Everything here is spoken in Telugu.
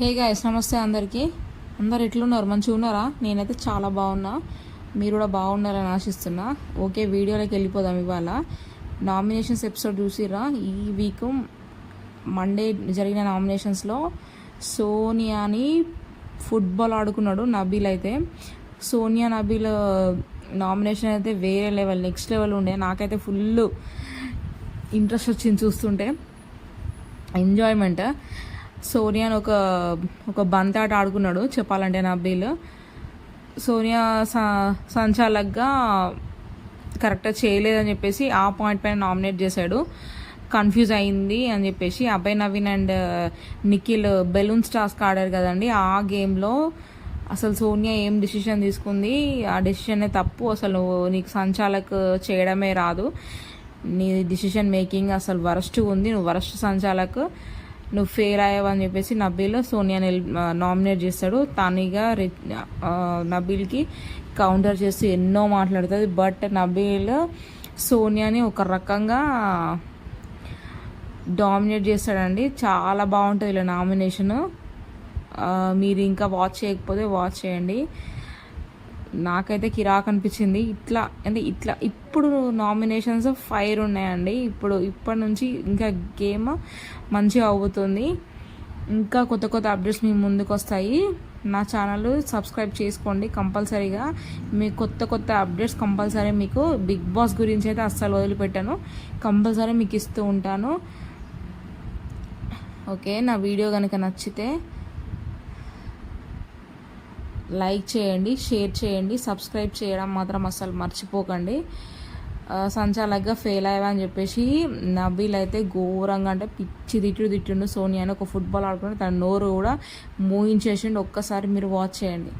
హే గాయస్ నమస్తే అందరికీ. అందరు ఎట్లున్నారు? మంచిగా ఉన్నారా? నేనైతే చాలా బాగున్నా. మీరు కూడా బాగున్నారని ఆశిస్తున్నా. ఓకే వీడియోలోకి వెళ్ళిపోదాం ఇవాళ. నామినేషన్స్ ఎపిసోడ్ చూసిరా ఈ వీక్ మండే జరిగిన నామినేషన్స్లో సోనియాని ఫుట్బాల్ ఆడుకున్నాడు నబీల్ అయితే. సోనియా నబీల్ uh, నామినేషన్ అయితే వేరే లెవెల్ నెక్స్ట్ లెవెల్ ఉండే. నాకైతే ఫుల్ ఇంట్రెస్ట్ వచ్చింది చూస్తుంటే. ఎంజాయ్మెంట్ సోనియాని ఒక ఒక బంతి ఆట ఆడుకున్నాడు చెప్పాలంటే నబీల్ సోనియా స- సంచాలక్గా కరెక్ట్గా చేయలేదని చెప్పేసి ఆ పాయింట్ పైన నామినేట్ చేశాడు. కన్ఫ్యూజ్ అయింది అని చెప్పేసి. Abhay Naveen and uh, Nikhil balloons task ఆడారు కదండి. ఆ గేమ్లో అసలు సోనియా ఏం డిసిషన్ తీసుకుంది? ఆ డెసిషనే తప్పు. అసలు నీకు సంచాలక్ చేయడమే రాదు. నీ డిసిషన్ మేకింగ్ అసలు వరస్ట్ ఉంది. నువ్వు వరస్ట్ సంచాలక్. నువ్వు ఫెయిల్ అయ్యావని చెప్పేసి నబీల్ సోనియాని నామినేట్ చేస్తాడు. తనిగా నబీల్కి కౌంటర్ చేస్తూ ఎన్నో మాట్లాడుతుంది. బట్ నబీల్ సోనియాని ఒక రకంగా డామినేట్ చేస్తాడండి. చాలా బాగుంటుంది ఇలా నామినేషన్ మీరు ఇంకా వాచ్ చేయకపోతే వాచ్ చేయండి. నాకైతే కిరాక్ అనిపించింది. ఇట్లా అంటే ఇట్లా ఇప్పుడు నామినేషన్స్ ఫైర్ ఉన్నాయండి. ఇప్పుడు ఇప్పటి నుంచి ఇంకా గేమ్ మంచిగా అవుతుంది. ఇంకా కొత్త కొత్త అప్డేట్స్ మీ ముందుకు వస్తాయి. నా ఛానల్ సబ్స్క్రైబ్ చేసుకోండి కంపల్సరీగా. మీ కొత్త కొత్త అప్డేట్స్ కంపల్సరీ మీకు బిగ్ బాస్ గురించి అయితే అస్సలు వదిలిపెట్టాను. కంపల్సరీ మీకు ఇస్తూ ఉంటాను. ఓకే నా వీడియో కనుక నచ్చితే లైక్ చేయండి షేర్ చేయండి సబ్స్క్రైబ్ చేయడం మాత్రం అసలు మర్చిపోకండి. సంచాలకగా ఫెయిల్ అయ్యా అని చెప్పేసి నబీల్ అయితే ఘోరంగా అంటే పిచ్చి తిట్టు తిట్టిండు సోనియా అని ఒక ఫుట్బాల్ ఆడుకుంటే తన నోరు కూడా మూయించేసిండు. ఒక్కసారి మీరు వాచ్ చేయండి.